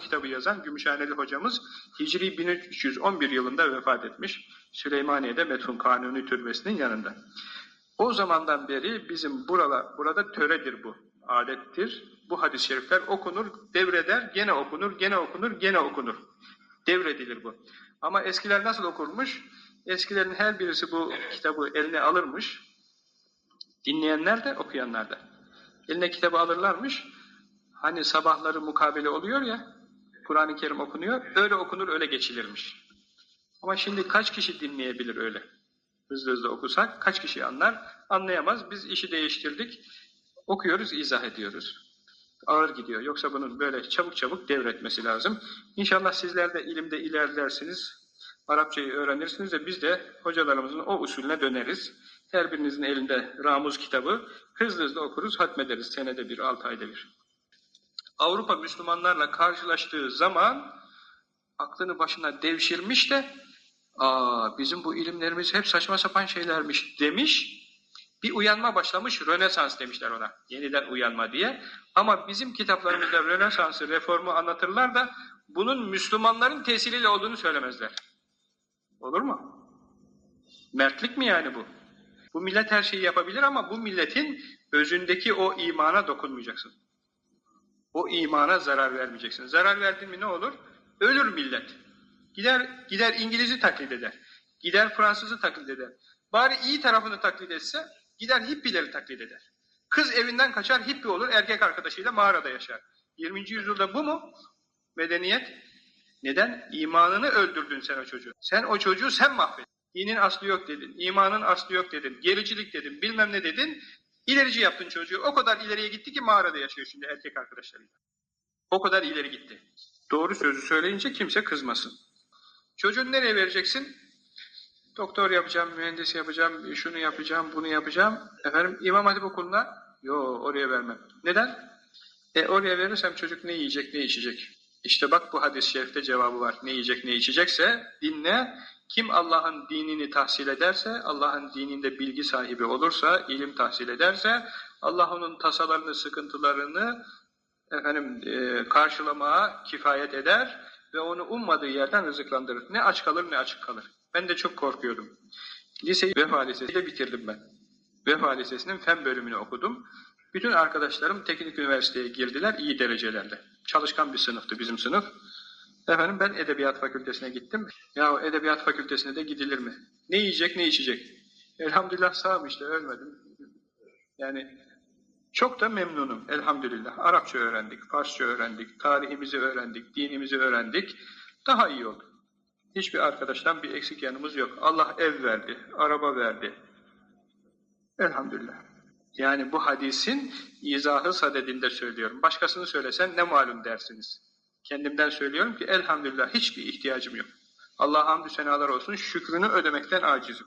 kitabı yazan Gümüşhaneli hocamız Hicri 1311 yılında vefat etmiş. Süleymaniye'de Metfun Kanuni Türbesi'nin yanında. O zamandan beri bizim buralar, burada töredir bu, adettir. Bu hadis-i şerifler okunur, devreder, gene okunur, gene okunur, gene okunur. Devredilir bu. Ama eskiler nasıl okurmuş? Eskilerin her birisi bu kitabı eline alırmış. Dinleyenler de, okuyanlar da. Eline kitabı alırlarmış. Hani sabahları mukabele oluyor ya, Kur'an-ı Kerim okunuyor, öyle okunur, öyle geçilirmiş. Ama şimdi kaç kişi dinleyebilir öyle? Hızlı hızlı okusak kaç kişi anlar? Anlayamaz. Biz işi değiştirdik. Okuyoruz, izah ediyoruz. Ağır gidiyor. Yoksa bunun böyle çabuk çabuk devretmesi lazım. İnşallah sizler de ilimde ilerlersiniz. Arapçayı öğrenirsiniz de biz de hocalarımızın o usulüne döneriz. Her birinizin elinde Ramuz kitabı hızlı hızlı okuruz, hatmederiz senede bir, altı ayda bir. Avrupa Müslümanlarla karşılaştığı zaman aklını başına devşirmiş de ''Aa bizim bu ilimlerimiz hep saçma sapan şeylermiş'' demiş. Bir uyanma başlamış, Rönesans demişler ona. Yeniden uyanma diye. Ama bizim kitaplarımızda Rönesans'ı, reformu anlatırlar da bunun Müslümanların tesiriyle olduğunu söylemezler. Olur mu? Mertlik mi yani bu? Bu millet her şeyi yapabilir ama bu milletin özündeki o imana dokunmayacaksın. O imana zarar vermeyeceksin. Zarar verdin mi ne olur? Ölür millet. Gider gider İngiliz'i taklit eder. Gider Fransız'ı taklit eder. Bari iyi tarafını taklit etse gider hippileri taklit eder. Kız evinden kaçar hippi olur erkek arkadaşıyla mağarada yaşar. 20. yüzyılda bu mu? Medeniyet. Neden? İmanını öldürdün sen o çocuğu. Sen o çocuğu sen mahvettin. Dinin aslı yok dedin. imanın aslı yok dedin. Gericilik dedin. Bilmem ne dedin. İlerici yaptın çocuğu. O kadar ileriye gitti ki mağarada yaşıyor şimdi erkek arkadaşlarıyla. O kadar ileri gitti. Doğru sözü söyleyince kimse kızmasın. Çocuğunu nereye vereceksin? Doktor yapacağım, mühendis yapacağım, şunu yapacağım, bunu yapacağım. Efendim İmam Hatip okuluna? Yo oraya vermem. Neden? E oraya verirsem çocuk ne yiyecek, ne içecek? İşte bak bu hadis-i şerifte cevabı var. Ne yiyecek, ne içecekse dinle. Kim Allah'ın dinini tahsil ederse, Allah'ın dininde bilgi sahibi olursa, ilim tahsil ederse, Allah onun tasalarını, sıkıntılarını efendim e, karşılamaya kifayet eder ve onu ummadığı yerden rızıklandırır. Ne aç kalır ne açık kalır. Ben de çok korkuyordum. Liseyi Vefa Lisesi'de bitirdim ben. Vefa Lisesi'nin fen bölümünü okudum. Bütün arkadaşlarım teknik üniversiteye girdiler iyi derecelerle. Çalışkan bir sınıftı bizim sınıf. Efendim ben Edebiyat Fakültesine gittim. Ya Edebiyat Fakültesine de gidilir mi? Ne yiyecek ne içecek? Elhamdülillah sağım işte ölmedim. Yani çok da memnunum elhamdülillah. Arapça öğrendik, Farsça öğrendik, tarihimizi öğrendik, dinimizi öğrendik. Daha iyi oldu. Hiçbir arkadaştan bir eksik yanımız yok. Allah ev verdi, araba verdi. Elhamdülillah. Yani bu hadisin izahı sadedinde söylüyorum. Başkasını söylesen ne malum dersiniz. Kendimden söylüyorum ki elhamdülillah hiçbir ihtiyacım yok. Allah'a hamdü senalar olsun şükrünü ödemekten acizim.